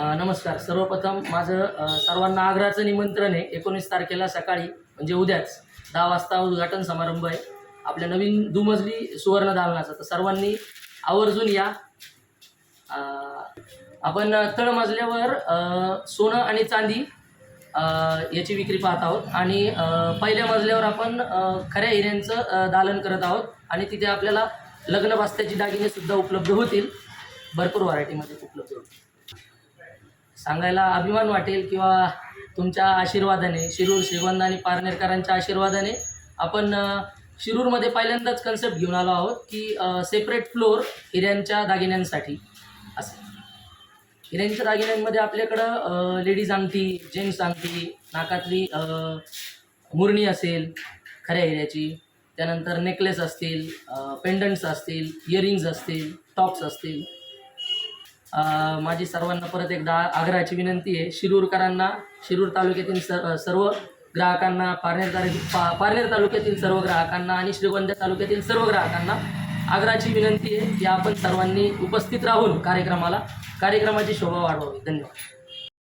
नमस्कार. सर्वप्रथम माझं सर्वांना आग्रहाचं निमंत्रण आहे. एकोणीस तारखेला सकाळी म्हणजे उद्याच दहा वाजता उद्घाटन समारंभ आहे. आपल्या नवीन दुमजली सुवर्ण दालनाचा. तर सर्वांनी आवर्जून या. आपण तळमजल्यावर सोनं आणि चांदी याची विक्री पाहत आहोत. आणि पहिल्या मजल्यावर आपण खऱ्या हिऱ्यांचं दालन करत आहोत. आणि तिथे आपल्याला लग्न बास्त्याची दागिने सुद्धा उपलब्ध होतील. भरपूर व्हरायटीमध्ये उपलब्ध होतील. सांगायला अभिमान वाटेल किंवा तुमच्या आशीर्वादाने शिरूर श्रीगोंदा आणि पारनेरकरांच्या आशीर्वादाने आपण शिरूरमध्ये पहिल्यांदाच कन्सेप्ट घेऊन आलो आहोत की सेपरेट फ्लोअर हिऱ्यांच्या दागिन्यांसाठी. असं. हिऱ्यांच्या दागिन्यांमध्ये आपल्याकडं लेडीज अंगठी जेंट्स अंगठी नाकातली मुरणी असेल खऱ्या हिऱ्याची. त्यानंतर नेकलेस असतील पेंडंट्स असतील इयरिंग्ज असतील टॉप्स असतील. माझी सर्वांना परत एकदा आग्रहाची विनंती आहे शिरूरकरांना शिरूर तालुक्यातील सर सर्व ग्राहकांना पारनेर तालु पा पारनेर तालुक्यातील सर्व ग्राहकांना आणि श्रीगोंदा तालुक्यातील सर्व ग्राहकांना आग्रहाची विनंती आहे की आपण सर्वांनी उपस्थित राहून कार्यक्रमाला कार्यक्रमाची शोभा वाढवावी. धन्यवाद.